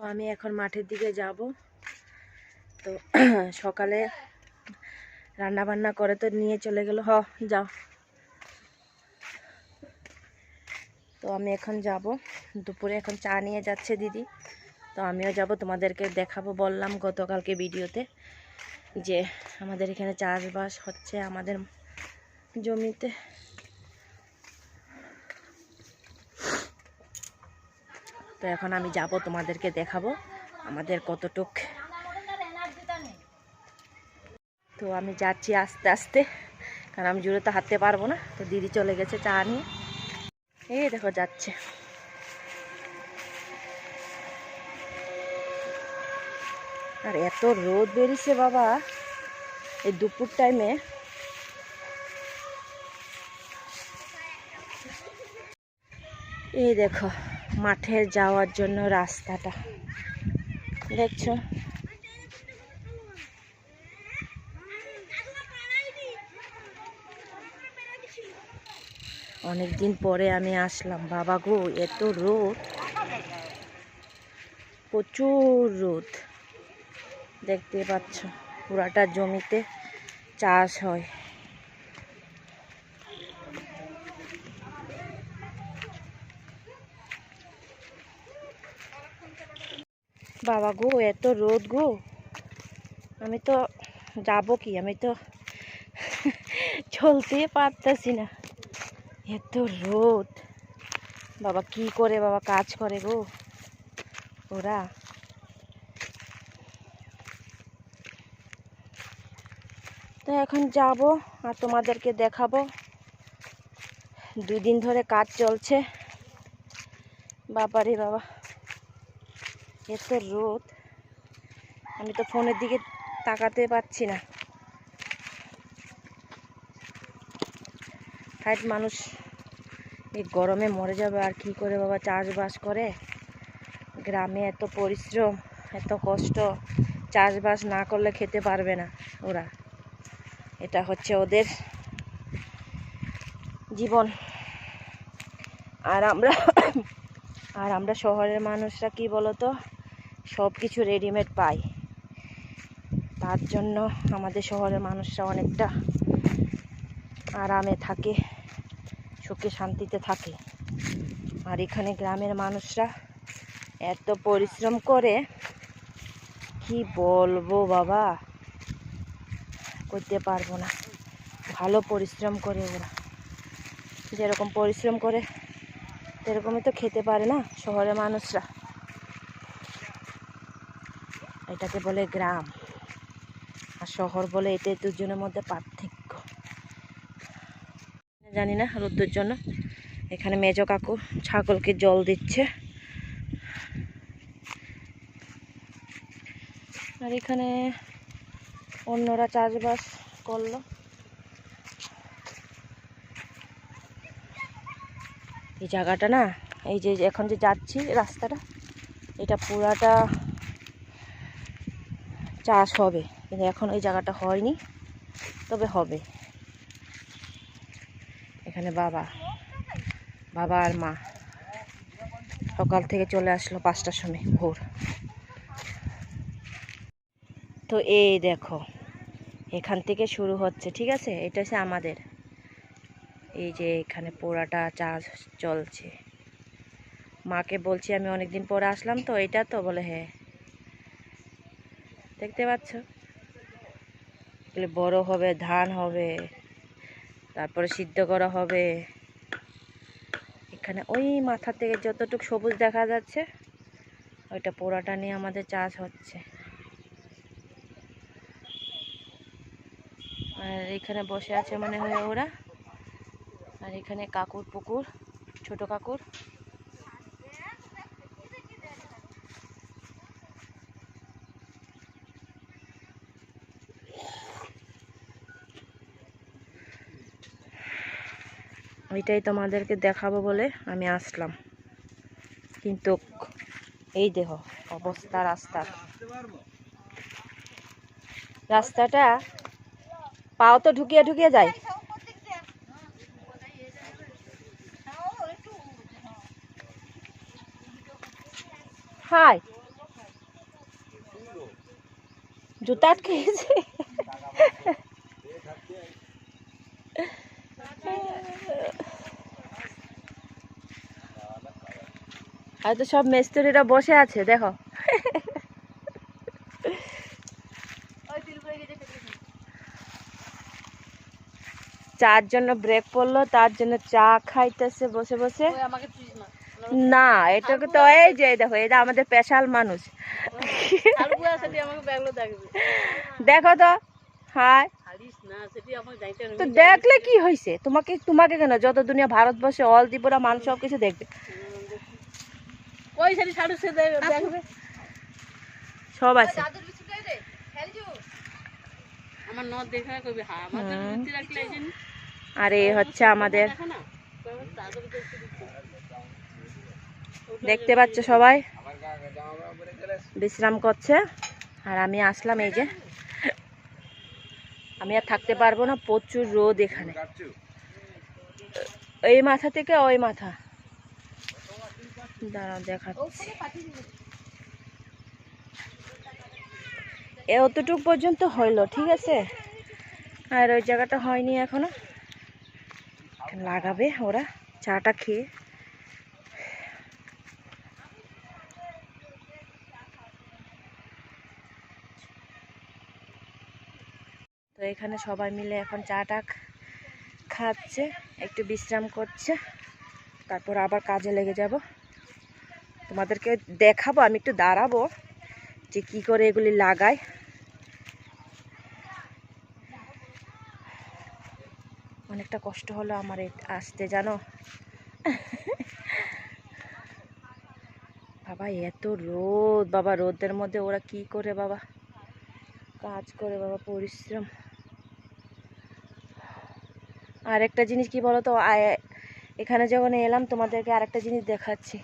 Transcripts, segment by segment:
আমি এখন মাঠের দিকে যাব। তো সকালে রান্না বান্না করে তো নিয়ে চলে গেল। হ, যাও। তো আমি এখন যাব। দুপুরে এখন চা নিয়ে যাচ্ছে দিদি। তো আমিও যাব, তোমাদেরকে দেখাবো, বললাম গতকালকে ভিডিওতে যে আমাদের এখানে চাষবাস হচ্ছে আমাদের জমিতে। তো এখন আমি যাব তোমাদেরকে দেখাবো আমাদের কতটুক। তো আমি যাচ্ছি আস্তে আস্তে, কারণ আমি জুড়ে তো হাঁটতে পারব না, তো দিদি চলে গেছে চা নিয়ে। এই দেখো যাচ্ছে। আর এত রোদ বেরিয়েছে বাবা, এই দুপুর টাইমে। এই দেখো। মাঠে যাওয়ার জন্য রাস্তাটা। দেখছ? অনেক দিন পরে আমি আসলাম। বাবা গো, এত রোদ। প্রচুর রোদ। দেখতে পাচ্ছ, পুরাটা জমিতে চাষ হয়। বাবা গো, এত রোদ গো। আমি তো যাব কি? আমি তো চলতে পারতেছি না। এত রোদ। বাবা কি করে বাবা কাজ করে গো? ওরা। তো এখন যাব আর তোমাদেরকে দেখাবো। দুদিন ধরে কাজ চলছে। বাবারে বাবা। এত রোদ। আমি তো ফোনের দিকে তাকাতে পারছি না। হাইট মানুষ, এই গরমে মরে যাবে আর কি করে বাবা চাষবাস করে? গ্রামে এত পরিশ্রম, এত কষ্ট, চাষবাস না করলে খেতে পারবে না ওরা। এটা হচ্ছে ওদের জীবন। আর আমরা আর আমরা শহরের মানুষরা কি বলতো? সব কিছু রেডিমেড পাই। তার জন্য আমাদের শহরের মানুষরা অনেকটা আরামে থাকে, সুখে শান্তিতে থাকে। আর এখানে গ্রামের মানুষরা এত পরিশ্রম করে, কি বলব বাবা? করতে পারব না। ভালো পরিশ্রম করে ওরা। যেরকম পরিশ্রম করে, সেরকমই তো খেতে পারে না শহরের মানুষরা। এটাকে বলে গ্রাম। আর শহর বলে এটাই দুজনের মধ্যে পার্থক্য। জানি না রোদ্দুর জন্য। এখানে মেজ কাকু ছাগলকে জল দিচ্ছে। আর এখানে অন্যরা চাষবাস করল। এই জায়গাটা না, এই যে এখন যে যাচ্ছি রাস্তাটা, এটা পুরাটা চাষ হবে। কিন্তু এখন ওই জায়গাটা হয়নি, তবে হবে। এখানে বাবা বাবা আর মা। সকাল থেকে চলে আসলো পাঁচটার সময় ভোর। তো এই দেখো, এখান থেকে শুরু হচ্ছে, ঠিক আছে? এটা হচ্ছে আমাদের। এই যে এখানে পোড়াটা চাষ চলছে। মাকে বলছি আমি অনেকদিন পরে আসলাম তো, এটা তো? বলে হ্যাঁ। দেখতে পাচ্ছ? এগুলো বড় হবে, ধান হবে, তারপরে সিদ্ধ করা হবে। এখানে ওই মাথা থেকে যতটুকু সবুজ দেখা যাচ্ছে, ওইটা পোড়াটা নিয়ে আমাদের চাষ হচ্ছে। আর এখানে বসে আছে মনে হয় ওরা। আর এখানে কাকুর পুকুর, ছোট কাকুর। ওইটাই তোমাদেরকে দেখাবো বলে আমি আসলাম। কিন্তু এই দেহ অবস্থা রাস্তা রাস্তাটা পাও তো ঢুকিয়ে ঢুকিয়ে যায়। হাই। জুতাত খেয়েছে গেছে আর তো সব মিস্ত্রিরা বসে আছে দেখো। চার জন্য ব্রেক পড়ল তার জন্য চা খাইতেছে বসে বসে। না। এটাকে তো এই যে দেখো এটা আমাদের স্পেশাল মানুষ। দেখো তো হাই। তো দেখলে কি হয়েছে তোমাকে তোমাকে কেন? যত দুনিয়া ভারতবর্ষে অল ত্রিপুরা মানুষ সব কিছু দেখবে। ওই সেটি ছাড়ু সে দেখবে। সব আছে। আমার নদ দেখে কবি হ্যাঁ। আমাদের হুম। রাখলে এই আর এই হচ্ছে আমাদের। দেখতে পাচ্ছ সবাই? বিশ্রাম করছে। আর আমি আসলাম এই যে। আমি আর থাকতে পারব না প্রচুর রোদ এখানে। এই মাথা থেকে ওই মাথা। দাঁড়াও দেখাচ্ছি। এ অতটুকু পর্যন্ত হইল ঠিক আছে? আর ওই জায়গাটা হয়নি এখনও। লাগাবে ওরা চাটা খেয়ে। তো এখানে সবাই মিলে এখন চাটা খাচ্ছে একটু বিশ্রাম করছে তারপর আবার কাজে লেগে যাব। তোমাদেরকে দেখাবো, আমি একটু দাঁড়াবো যে কি করে এগুলি লাগায়। অনেকটা কষ্ট হলো আমার আসতে, জানো? বাবা, এত রোদ, বাবা, রোদের মধ্যে ওরা কি করে বাবা? কাজ করে বাবা, পরিশ্রম। আর একটা জিনিস কি বলো তো এখানে যখন এলাম তোমাদেরকে আরেকটা জিনিস দেখাচ্ছি।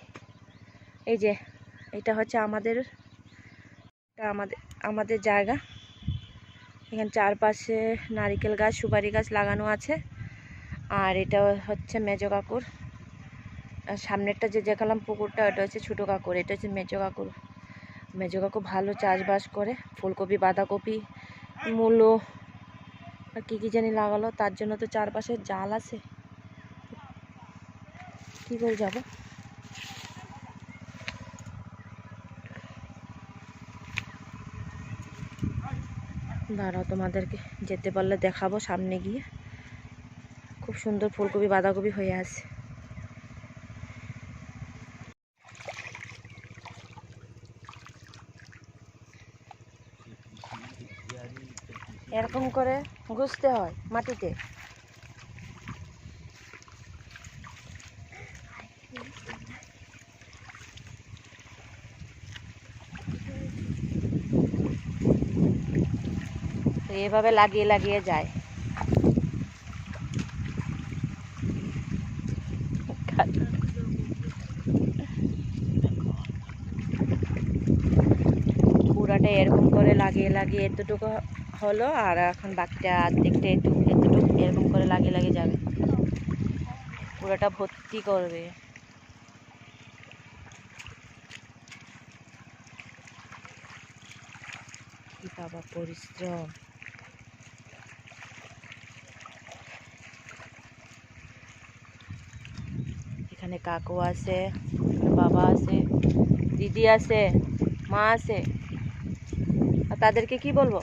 এই যে, এটা হচ্ছে আমাদের, এটা আমাদের আমাদের জায়গা। এখানে চারপাশে নারিকেল গাছ, সুপারি গাছ লাগানো আছে। আর এটা হচ্ছে মেজো কাকুর। আর সামনেরটা যে দেখালাম পুকুরটা, ওটা হচ্ছে ছোটো কাকুর। এটা হচ্ছে মেজো কাকুর। মেজো কাকু ভালো চাষবাস করে। ফুলকপি, বাঁধাকপি, মূলো, আর কী কী জানি লাগালো। তার জন্য তো চারপাশে জাল আছে। কী করে যাব? দাঁড়াও, তোমাদেরকে যেতে পারলে দেখাবো সামনে গিয়ে। খুব সুন্দর ফুলকপি, বাঁধাকপি হয়ে আছে। এরকম করে গুছতে হয় মাটিতে। এভাবে লাগিয়ে লাগিয়ে যায়। পুরাটা এরকম করে লাগিয়ে লাগিয়ে এতটুকু হলো, আর এখন বাকিটা অর্ধেকটা এটুকু এতটুকু এরকম করে লাগিয়ে লাগিয়ে যাবে। পুরোটা ভর্তি করবে। বাবা পরিশ্রম। এখানে কাকু আছে বাবা আছে, দিদি আছে, মা আছে। আর তাদেরকে কি বলব?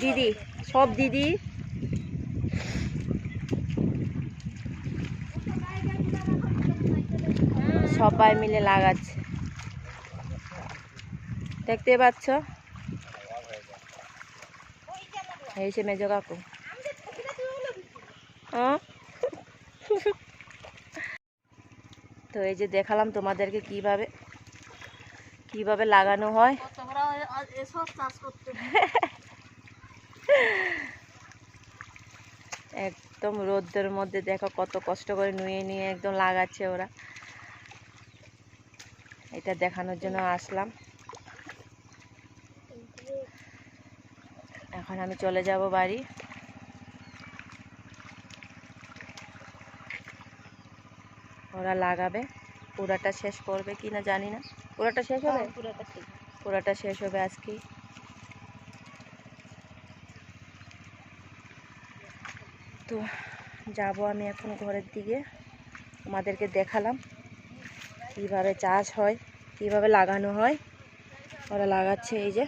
দিদি, সব দিদি। সবাই মিলে লাগাচ্ছে। দেখতে পাচ্ছ? এই সে মেজো কাকু? তো এই যে দেখালাম তোমাদেরকে কীভাবে কীভাবে লাগানো হয়। একদম রোদ্রের মধ্যে দেখো কত কষ্ট করে নুয়ে নিয়ে একদম লাগাচ্ছে ওরা। এটা দেখানোর জন্য আসলাম। এখন আমি চলে যাব বাড়ি। ওরা লাগাবে। পুরাটা শেষ করবে কি না জানি না। পুরোটা শেষ হবে? হ্যাঁ, পুরোটা শেষ হবে। আজকেই তো যাব আমি এখন ঘরের দিকে। আমাদেরকে দেখালাম কীভাবে চাষ হয় কীভাবে লাগানো হয়। ওরা লাগাচ্ছে এই যে।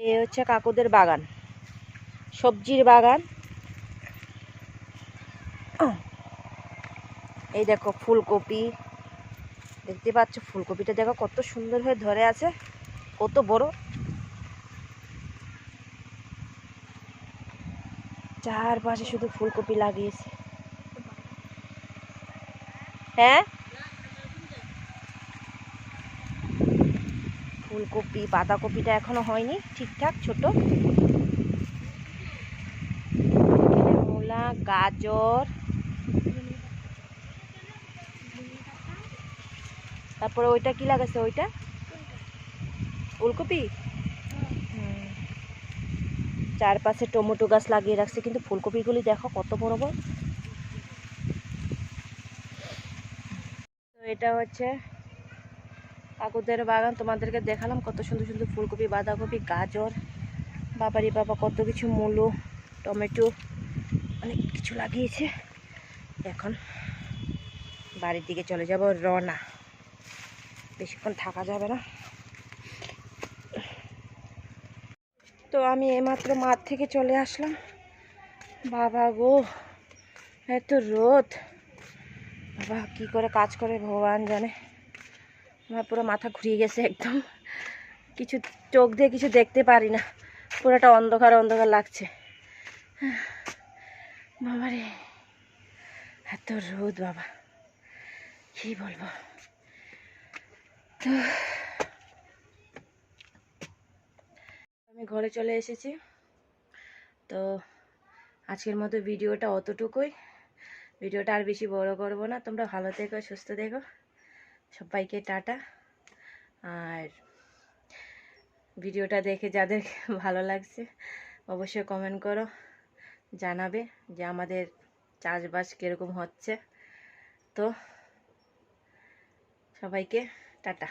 এ হচ্ছে কাকুদের বাগান, সবজির বাগান। এই দেখো ফুলকপি, দেখতে পাচ্ছ ফুলকপিটা দেখো কত সুন্দর হয়ে ধরে আছে, কত বড়। চারপাশে শুধু ফুলকপি লাগিয়েছে। হ্যাঁ? ফুলকপি, বাঁধাকপিটা এখনও হয়নি, ঠিকঠাক ছোট। মূলা, গাজর, তারপরে ওইটা কি লাগাছে ওইটা? ফুলকপি। চারপাশে টমেটো গাছ লাগিয়ে রাখছে, কিন্তু ফুলকপিগুলি দেখো কত বড় বড়। তো এটা হচ্ছে কাকুদের বাগান তোমাদেরকে দেখালাম, কত সুন্দর সুন্দর ফুলকপি, বাঁধাকপি, গাজর, বাবারি বাবা, কত কিছু মূলো, টমেটো, অনেক কিছু লাগিয়েছে। এখন বাড়ির দিকে চলে যাব রনা বেশিক্ষণ থাকা যাবে না। তো আমি এইমাত্র মাঠ থেকে চলে আসলাম। বাবা গো, এত রোদ। বাবা, কি করে কাজ করে ভগবান জানে। আমার পুরো মাথা ঘুরিয়ে গেছে একদম। কিছু চোখ দিয়ে কিছু দেখতে পারি না। পুরোটা অন্ধকার অন্ধকার লাগছে। বাবা রে এত রোদ বাবা। কি বলব? তো, আমি ঘরে চলে এসেছি। তো, আজকের মতো ভিডিওটা অতটুকুই। ভিডিওটা আর বেশি বড় করব না। তোমরা ভালো থেকো, সুস্থ থেকো। সবাইকে টাটা। আর ভিডিওটা দেখে যাদের ভালো লাগছে, অবশ্যই কমেন্ট করো, জানাবে যে আমাদের চাষবাস কীরকম হচ্ছে। তো সবাইকে টাটা।